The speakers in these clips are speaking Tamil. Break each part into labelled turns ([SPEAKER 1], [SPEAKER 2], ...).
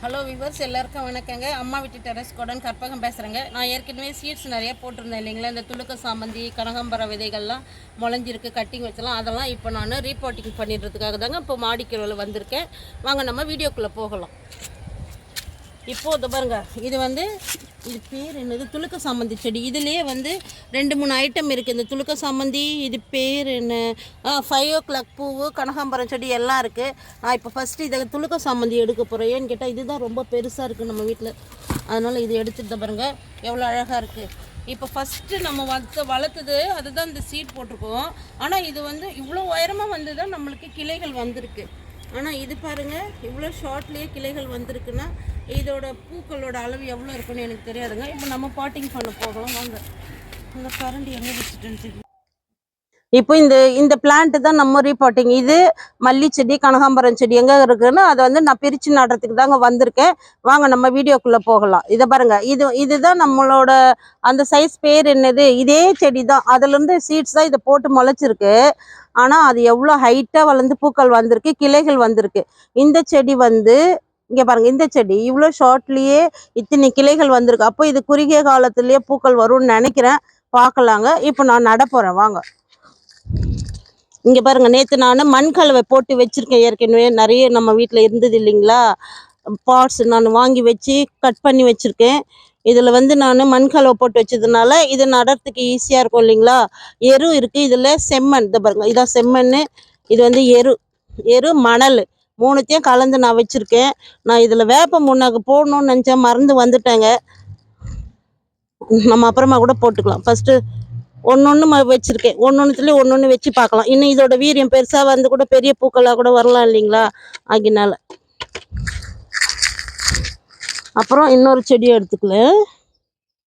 [SPEAKER 1] ஹலோ விவர்ஸ் எல்லாருக்கும் வணக்கங்க. அம்மா வீட்டு டெரஸ் கோடன் கற்பகம் பேசுகிறேங்க நான் ஏற்கனவே சீட்ஸ் நிறைய போட்டிருந்தேன் இல்லைங்களா? இந்த துளுக்க சாமந்தி கனகாம்பர விதைகள்லாம் முளைஞ்சிருக்கு கட்டிங் வச்சலாம். அதெல்லாம் இப்போ நான் ரீபோட்டிங் பண்ணிடுறதுக்காக தாங்க இப்போ மாடிக்கிழவில் வந்திருக்கேன். வாங்க நம்ம வீடியோக்குள்ளே போகலாம். இப்போது பாருங்க. இது வந்து இது பேர் என்னது? துளுக்க சாமந்தி செடி. இதுலேயே வந்து ரெண்டு மூணு ஐட்டம் இருக்குது இந்த துளுக்க சாமந்தி இது பேர் என்ன? ஃபைவ் ஓ கிளாக் பூவு கனகாம்பரம் செடி எல்லாம் இருக்குது நான் இப்போ ஃபஸ்ட்டு இதை துளுக்க சாமந்தி எடுக்க போகிறேன் ஏன்னு கேட்டால் இதுதான் ரொம்ப பெருசாக இருக்குது நம்ம வீட்டில் அதனால் இது எடுத்துட்டு பாருங்கள் எவ்வளோ அழகாக இருக்குது இப்போ ஃபஸ்ட்டு நம்ம வளர்த்து வளர்த்தது அதுதான் இந்த சீட் போட்டிருக்கோம். ஆனால் இது வந்து இவ்வளோ உயரமாக வந்து தான் நம்மளுக்கு கிளைகள் வந்திருக்கு. ஆனால் இது பாருங்க இவ்வளோ ஷார்ட்லேயே கிளைகள் வந்திருக்குன்னா இதோட பூக்களோட அளவு எவ்வளோ இருக்குன்னு எனக்கு தெரியாதுங்க. இப்போ நம்ம பாட்டிங் பண்ண போகலாம். வாங்க. அந்த கரண்ட் எங்கே வச்சுட்டேன்னு தெரியும் இப்போ இந்த இந்த பிளான்ட் தான் நம்ம ரீபாட்டிங் இது மல்லி செடி கனகாம்பரம் செடி எங்கே இருக்குன்னு அதை வந்து நான் பிரித்து நடுறதுக்கு தாங்க வந்திருக்கேன். வாங்க நம்ம வீடியோக்குள்ளே போகலாம். இதை பாருங்க. இது இதுதான் நம்மளோட அந்த சைஸ் பேர் என்னது? இதே செடி தான் அதுலேருந்து சீட்ஸ் தான் இதை போட்டு முளைச்சிருக்கு. ஆனால் அது எவ்வளோ ஹைட்டாக வளர்ந்து பூக்கள் வந்திருக்கு கிளைகள் வந்திருக்கு. இந்த செடி வந்து இங்கே பாருங்க இந்த செடி இவ்வளோ ஷார்ட்லேயே இத்தனை கிளைகள் வந்திருக்கு. அப்போ இது குறுகிய காலத்துலேயே பூக்கள் வரும்னு நினைக்கிறேன். பார்க்கலாங்க. இப்போ நான் நட போகிறேன் வாங்க. இங்கே பாருங்க நேற்று நான் மண் கலவை போட்டு வச்சிருக்கேன் ஏற்கனவே. நிறைய நம்ம வீட்டில் இருந்தது இல்லைங்களா? பார்ட்ஸ் நான் வாங்கி வச்சு கட் பண்ணி வச்சிருக்கேன். இதில் வந்து நான் மண் கலவை போட்டு வச்சதுனால இது நடறதுக்கு ஈஸியாக இருக்கும் இல்லைங்களா? எரு இருக்குது இதில் செம்மண். இதை பாருங்க இதான் செம்மண் இது வந்து எரு எரு மணல். மூணுத்தையும் கலந்து நான் வச்சுருக்கேன். நான் இதில் வேப்ப முன்னாக்கு போடணும்னு நினச்சேன் மறந்து வந்துட்டேங்க. நம்ம அப்புறமா கூட போட்டுக்கலாம். ஃபஸ்ட்டு ஒன்று ஒன்று வச்சுருக்கேன். ஒன்று ஒன்றுத்துலேயும் ஒன்று ஒன்று வச்சு பார்க்கலாம். இன்னும் இதோட வீரியம் பெருசாக வந்து கூட பெரிய பூக்களாக கூட வரலாம் இல்லைங்களா? ஆகினால. அப்புறம் இன்னொரு செடியை எடுத்துக்கல.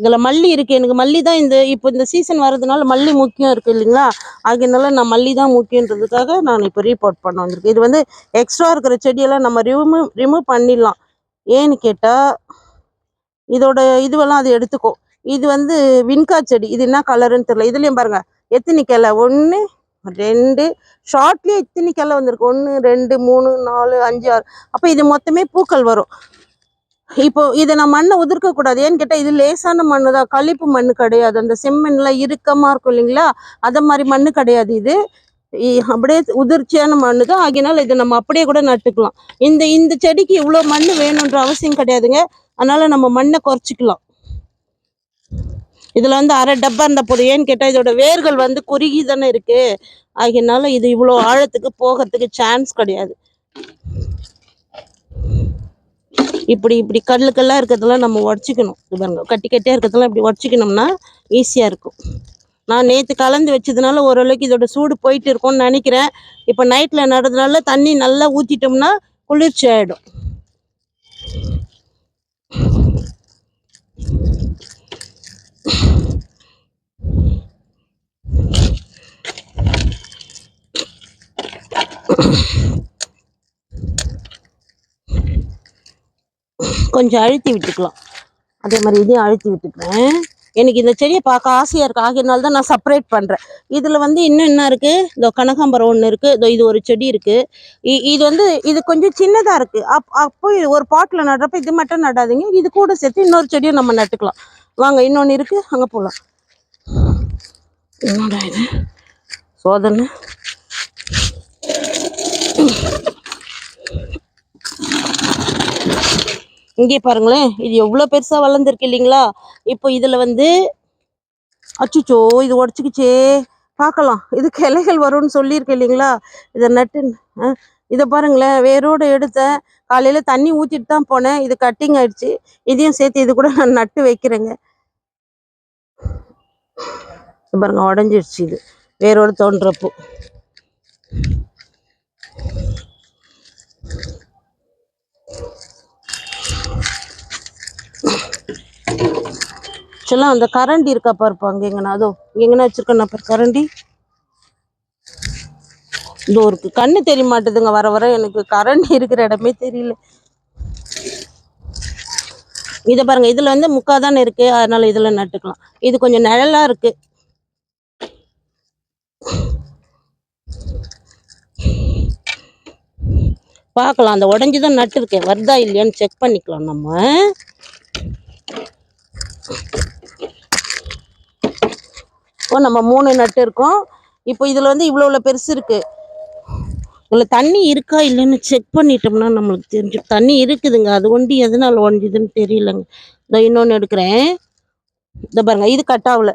[SPEAKER 1] இதில் மல்லி இருக்குது எனக்கு மல்லி தான் இந்த இப்போ இந்த சீசன் வர்றதுனால மல்லி முக்கியம் இருக்குது இல்லைங்களா? ஆகினால நான் மல்லி தான் முக்கியன்றதுக்காக நான் இப்போ ரீபோர்ட் பண்ண வந்திருக்கேன். இது வந்து எக்ஸ்ட்ரா இருக்கிற செடியெல்லாம் நம்ம ரிமூவ் ரிமூவ் பண்ணிடலாம். ஏன்னு கேட்டால் இதோட இதுவெல்லாம் அது எடுத்துக்கும். இது வந்து வின்கா செடி. இது என்ன கலருன்னு தெரியல. இதுலையும் பாருங்க. எத்தனை கிளை? ஒன்று ரெண்டு. ஷார்ட்லயே எத்தனை கிளை வந்திருக்கு? ஒன்று ரெண்டு மூணு நாலு அஞ்சு ஆறு. அப்போ இது மொத்தமே பூக்கள் வரும். இப்போ இதை நான் மண்ணை உதிர்க்க கூடாது ஏன்னு கேட்டால் இது லேசான மண்ணு தான் களிப்பு மண்ணு கிடையாது. அந்த செம்மண்லாம் இறுக்கமாக இருக்கும் இல்லைங்களா? அதை மாதிரி மண்ணு கிடையாது இது. அப்படியே உதிர்ச்சியான மண்ணு தான் ஆகினால இதை நம்ம அப்படியே கூட நட்டுக்கலாம். இந்த இந்த செடிக்கு இவ்வளோ மண் வேணுன்ற அவசியம் கிடையாதுங்க. அதனால் நம்ம மண்ணை குறைச்சிக்கலாம். இதுல வந்து அரை டப்பா இருந்த போதும் ஏன்னு கேட்டால் இதோட வேர்கள் வந்து குறுகி தானே இருக்கு. ஆகினால இது இவ்வளோ ஆழத்துக்கு போகிறதுக்கு சான்ஸ் கிடையாது. இப்படி இப்படி கல்லுக்கெல்லாம் இருக்கிறதெல்லாம் நம்ம உடச்சிக்கணும். இது பாருங்க கட்டி கட்டியா இருக்கிறதெல்லாம் இப்படி உடச்சிக்கணும்னா ஈஸியாக இருக்கும். நான் நேற்று கலந்து வச்சதுனால ஓரளவுக்கு இதோட சூடு போயிட்டு இருக்கும்னு நினைக்கிறேன். இப்போ நைட்டில் நடுறதுனால தண்ணி நல்லா ஊற்றிட்டோம்னா குளிர்ச்சி ஆகிடும் கொஞ்சம் அழுத்தி விட்டுக்கலாம். அதே மாதிரி இதையும் அழுத்தி விட்டுக்கிறேன் எனக்கு இந்த செடியை பார்க்க ஆசையாக இருக்குது ஆகியனால தான் நான் செப்பரேட் பண்ணுறேன் இதில் வந்து இன்னும் என்ன இருக்குது இதோ கனகாம்பரம் ஒன்று இருக்குது இதோ இது ஒரு செடி இருக்குது இது வந்து இது கொஞ்சம் சின்னதாக இருக்குது அப் அப்போ இது ஒரு பாட்டில் நடுறப்ப இது மட்டும் நடாதீங்க. இது கூட சேர்த்து இன்னொரு செடியை நம்ம நட்டுக்கலாம். வாங்க இன்னொன்று இருக்குது அங்கே போகலாம் என்னோட இது? சோதனை. இங்கே பாருங்களேன் இது எவ்வளோ பெருசாக வளர்ந்துருக்கு இல்லைங்களா? இப்போ இதில் வந்து அச்சுச்சோ இது உடச்சிக்கிச்சே. பார்க்கலாம். இது கிளைகள் வரும்னு சொல்லியிருக்கேன் இல்லைங்களா? இதை நட்டு ஆ, இதை பாருங்களேன். வேரோடு எடுத்தேன் காலையில் தண்ணி ஊற்றிட்டு தான் போனேன். இது கட்டிங் ஆயிடுச்சு. இதையும் சேர்த்து இது கூட நான் நட்டு வைக்கிறேங்க. பாருங்க உடஞ்சிடுச்சு இது. வேரோடு தோன்றப்போ. ஆக்சுவலாக அந்த கரண்டி இருக்கா பாருப்பா அங்கே எங்கண்ணா அதோ எங்கன்னா வச்சிருக்கேன் பாரு கரண்டி. இதோ இருக்கு. கண்ணு தெரிய மாட்டுதுங்க வர வர எனக்கு கரண்டி இருக்கிற இடமே தெரியல. இதை பாருங்க இதில் வந்து முக்கா தானே இருக்கு அதனால இதில் நட்டுக்கலாம். இது கொஞ்சம் நிழலாக இருக்கு. பார்க்கலாம் அந்த உடஞ்சி தான் நட்டு இருக்கேன் வருதா இல்லையான்னு செக் பண்ணிக்கலாம் நம்ம. இப்போ நம்ம மூணு நட்டு இருக்கோம். இப்போ இதில் வந்து இவ்வளோ இவ்வளோ பெருசு இருக்கு. இதில் தண்ணி இருக்கா இல்லைன்னு செக் பண்ணிட்டோம்னா நம்மளுக்கு தெரிஞ்சு தண்ணி இருக்குதுங்க. அது ஒண்டி எதனால் ஒண்டிதுன்னு தெரியலங்க. இதோ இன்னொன்று எடுக்கிறேன். இந்த பாருங்க இது கட் ஆகல.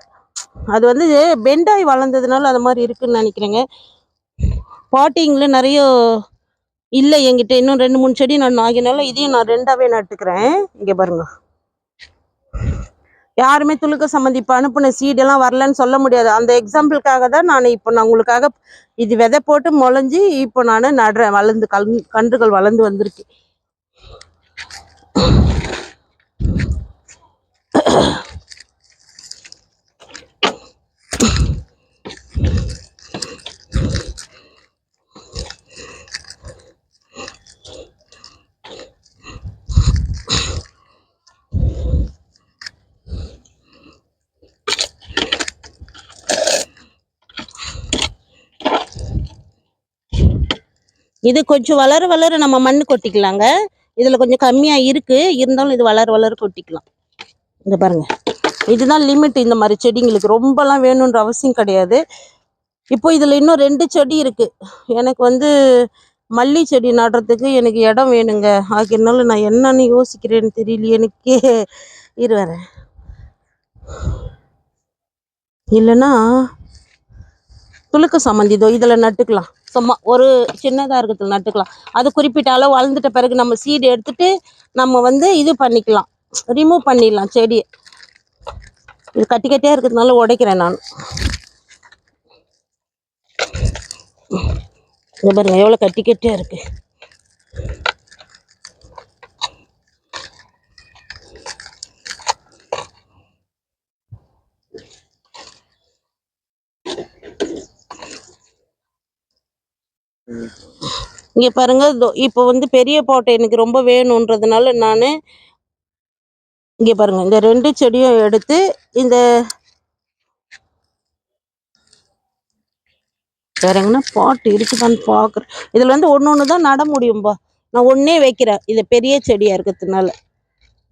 [SPEAKER 1] அது வந்து பெண்டாய் வளர்ந்ததுனால அது மாதிரி இருக்குன்னு நினைக்கிறேங்க. பாட்டிங்கில் நிறைய இல்லை என்கிட்ட. இன்னும் ரெண்டு மூணு செடி நான் ஆகினால இதையும் நான் ரெண்டாவே நட்டுக்கிறேன். இங்கே பாருங்க. யாருமே துளுக்க சம்மந்தி இப்போ அனுப்பின சீடெல்லாம் வரலன்னு சொல்ல முடியாது. அந்த எக்ஸாம்பிளுக்காக தான் நான் இப்போ நான் உங்களுக்காக இது விதை போட்டு முளைஞ்சி இப்போ நான் நடுறேன். வளர்ந்து கல் கன்றுகள் வளர்ந்து வந்திருக்கு. இது கொஞ்சம் வளர வளர நம்ம மண்ணு கொட்டிக்கலாங்க. இதில் கொஞ்சம் கம்மியாக இருக்குது இருந்தாலும் இது வளர வளர கொட்டிக்கலாம். இந்த பாருங்கள் இதுதான் லிமிட் இந்த மாதிரி செடிங்களுக்கு. ரொம்பலாம் வேணுன்ற அவசியம் கிடையாது. இப்போ இதில் இன்னும் ரெண்டு செடி இருக்குது எனக்கு வந்து மல்லி செடி நடுறதுக்கு எனக்கு இடம் வேணுங்க. ஆகியனால நான் என்னன்னு யோசிக்கிறேன்னு தெரியல எனக்கே இரு இல்லைன்னா துளுக்க சம்மந்தி இதோ இதில் நட்டுக்கலாம். சும்மா ஒரு சின்னதாக இருக்கிறதுல நட்டுக்கலாம் அது குறிப்பிட்ட அளவு வளர்ந்துட்ட பிறகு நம்ம சீடு எடுத்துட்டு நம்ம வந்து இது பண்ணிக்கலாம். ரிமூவ் பண்ணிடலாம் செடியை. இது கட்டி கட்டியாக இருக்கிறதுனால உடைக்கிறேன் நான். பாருங்க எவ்வளோ கட்டி கட்டியாக இருக்கு. இங்கே பாருங்கள் இப்போ வந்து பெரிய பாட்டை எனக்கு ரொம்ப வேணுன்றதுனால நான் இங்கே பாருங்கள் இந்த ரெண்டு செடியும் எடுத்து இந்த பாருங்கன்னா பாட்டு இருக்குதான்னு பார்க்குறேன் இதில் வந்து ஒன்று ஒன்று தான் நட முடியும்பா. நான் ஒன்றே வைக்கிறேன் இது பெரிய செடியாக இருக்கிறதுனால.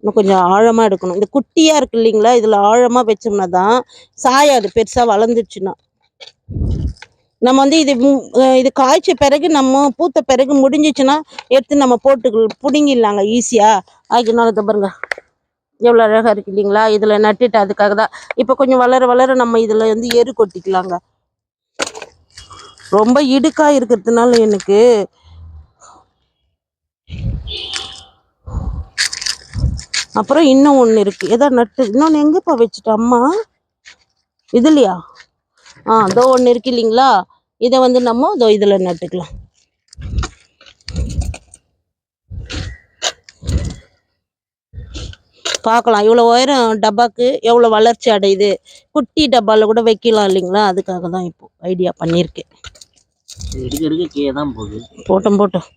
[SPEAKER 1] இன்னும் கொஞ்சம் ஆழமாக எடுக்கணும். இந்த குட்டியாக இருக்கு இல்லைங்களா இதில் ஆழமாக வச்சோம்னா தான் சாயாது பெருசாக வளர்ந்துச்சுன்னா. நம்ம வந்து இது இது காய்ச்ச பிறகு நம்ம பூத்த பிறகு முடிஞ்சிச்சுன்னா எடுத்து நம்ம போட்டு பிடுங்கிடலாங்க ஈஸியாக ஆகினால இதை பாருங்க. எவ்வளோ அழகாக இருக்கு இல்லைங்களா? இதில் நட்டுட்டு அதுக்காக தான். இப்போ கொஞ்சம் வளர வளர நம்ம இதில் வந்து எரு கொட்டிக்கலாங்க. ரொம்ப இடுக்காக இருக்கிறதுனால எனக்கு. அப்புறம் இன்னும் ஒன்று இருக்குது ஏதோ நட்டு இன்னொன்று எங்கேப்பா வச்சுட்டு அம்மா? இதுலையா ஆ இதோ ஒன்று இருக்கு இல்லைங்களா? இதை வந்து நம்ம இதோ இதில் நட்டுக்கலாம் பார்க்கலாம். இவ்வளோ உயரம் டப்பாக்கு எவ்வளோ வளர்ச்சி அடையுது? குட்டி டப்பாவில் கூட வைக்கலாம் இல்லைங்களா? அதுக்காக தான் இப்போ ஐடியா பண்ணியிருக்கேன்.
[SPEAKER 2] எடுக்க எடுக்க கீழே தான் போகுது.
[SPEAKER 1] போட்டோம் போட்டோம்.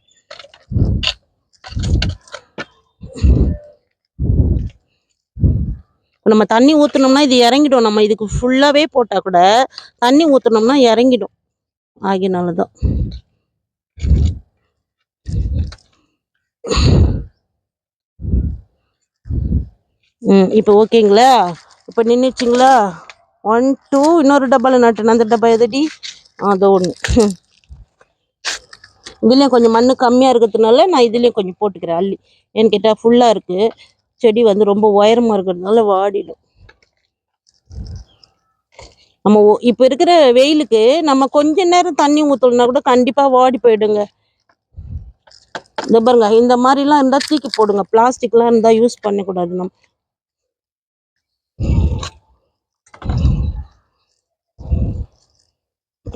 [SPEAKER 1] நம்ம தண்ணி ஊற்றுனோம்னா இது இறங்கிடும். நம்ம இதுக்கு ஃபுல்லாகவே போட்டால் கூட தண்ணி ஊற்றுனோம்னா இறங்கிடும். ஆகினால தான் ம் இப்போ ஓகேங்களா? இப்போ நின்றுச்சிங்களா ஒன் டூ இன்னொரு டப்பாவில் நட்டுனேன். அந்த டப்பா எதடி? அதோ ஒன்று இதுலேயும் கொஞ்சம் மண் கம்மியாக இருக்கிறதுனால நான் இதுலேயும் கொஞ்சம் போட்டுக்கிறேன். அள்ளி. ஏன்னு கேட்டால் ஃபுல்லாக இருக்குது செடி வந்து ரொம்ப உயரமாக இருக்கிறதுனால வாடிடும். நம்ம இப்போ இருக்கிற வெயிலுக்கு நம்ம கொஞ்ச நேரம் தண்ணி ஊற்றலனா கூட கண்டிப்பாக வாடி போயிடுங்க. இந்த பாருங்க இந்த மாதிரிலாம் இருந்தால் தூக்கி போடுங்க. பிளாஸ்டிக்லாம் இருந்தால் யூஸ் பண்ணக்கூடாது நம்ம.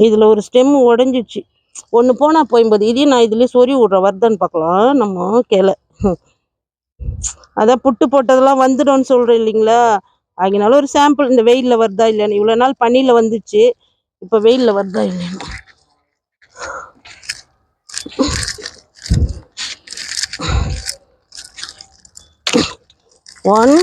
[SPEAKER 1] இதில் ஒரு ஸ்டெம் உடஞ்சிச்சு. ஒன்று போனால் போயும்போது இதையும் நான் இதுலேயே சொறி விட்றேன். வருதான்னு பார்க்கலாம். நம்ம கிளை. அதான் புட்டு போட்டதெல்லாம் வந்துடும்னு சொல்கிறேன் இல்லைங்களா? அதனால ஒரு சாம்பிள் இந்த வெயிலில் வருதா இல்லையான்னு இவ்வளோ நாள் பனியில் வந்துச்சு இப்போ வெயிலில் வருதா இல்லையான்னு ஒன்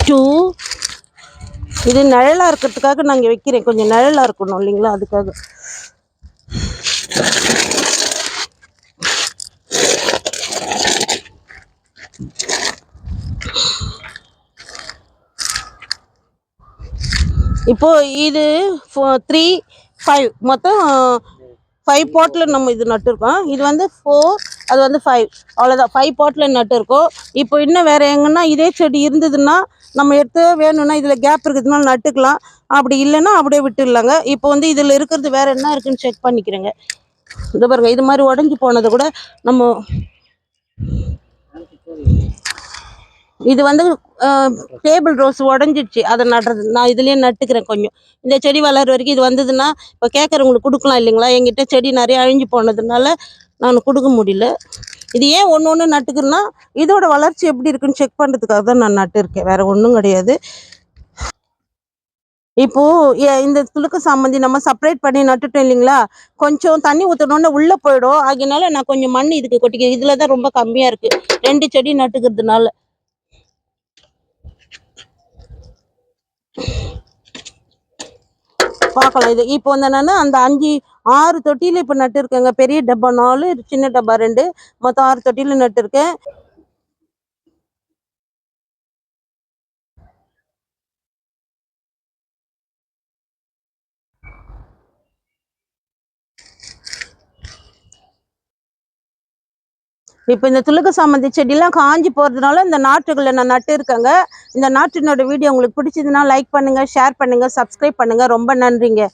[SPEAKER 1] டூ இது நிழலாக இருக்கிறதுக்காக நான் இங்கே வைக்கிறேன். கொஞ்சம் நிழலாக இருக்கணும் இல்லைங்களா? அதுக்காக. இப்போ இது ஃபோ த்ரீ ஃபைவ் மொத்தம் ஃபைவ் பாட்டில் நம்ம இது நட்டுருக்கோம். இது வந்து ஃபோர் அது வந்து ஃபைவ் அவ்வளோதான் ஃபைவ் பாட்டில் நட்டுருக்கோம். இப்போ இன்னும் வேறு எங்கன்னா இதே செடி இருந்ததுன்னா நம்ம எடுத்து வேணும்னா இதில் கேப் இருக்கிறதுனால நட்டுக்கலாம். அப்படி இல்லைன்னா அப்படியே விட்டுடலாங்க. இப்போ வந்து இதில் இருக்கிறது வேறு என்ன இருக்குன்னு செக் பண்ணிக்கிறேங்க. இது பாருங்க இது மாதிரி உடஞ்சி போனதை கூட நம்ம இது வந்து டேபிள் ரோஸ் உடஞ்சிடுச்சு அதை நடுறது நான் இதுலேயே நட்டுக்கிறேன் கொஞ்சம். இந்த செடி வளர்கிற வரைக்கும் இது வந்ததுன்னா இப்போ கேட்குறவங்களுக்கு கொடுக்கலாம் இல்லைங்களா? என்கிட்ட செடி நிறைய அழிஞ்சு போனதுனால நான் கொடுக்க முடியல. இது ஏன் ஒன்று ஒன்று நட்டுக்கிறேன்னா இதோட வளர்ச்சி எப்படி இருக்குன்னு செக் பண்ணுறதுக்காக தான் நான் நட்டுருக்கேன். வேறு ஒன்றும் கிடையாது. இப்போது இந்த துளுக்க சாமந்தி நம்ம செப்பரேட் பண்ணி நட்டுட்டோம் இல்லைங்களா? கொஞ்சம் தண்ணி ஊற்றணுன்னு உள்ளே போயிடும். அதனால நான் கொஞ்சம் மண் இதுக்கு கொட்டிக்கிறேன். இதில் தான் ரொம்ப கம்மியாக இருக்குது ரெண்டு செடி நட்டுக்கிறதுனால. பார்க்கலாம். இது இப்போ வந்து என்னன்னா அந்த அஞ்சு ஆறு தொட்டியில் இப்போ நட்டுருக்கேங்க. பெரிய டப்பா நாலு சின்ன டப்பா ரெண்டு. மொத்தம் ஆறு தொட்டியில் நட்டுருக்கேன். இப்போ இந்த துளுக்க சாமந்தி செடியெல்லாம் காஞ்சி போகிறதுனால இந்த நாற்றுகளை நான் நட்டு இருக்கேங்க. இந்த நாற்றினோட வீடியோ உங்களுக்கு பிடிச்சதுன்னா லைக் பண்ணுங்க ஷேர் பண்ணுங்க சப்ஸ்கிரைப் பண்ணுங்க. ரொம்ப நன்றிங்க.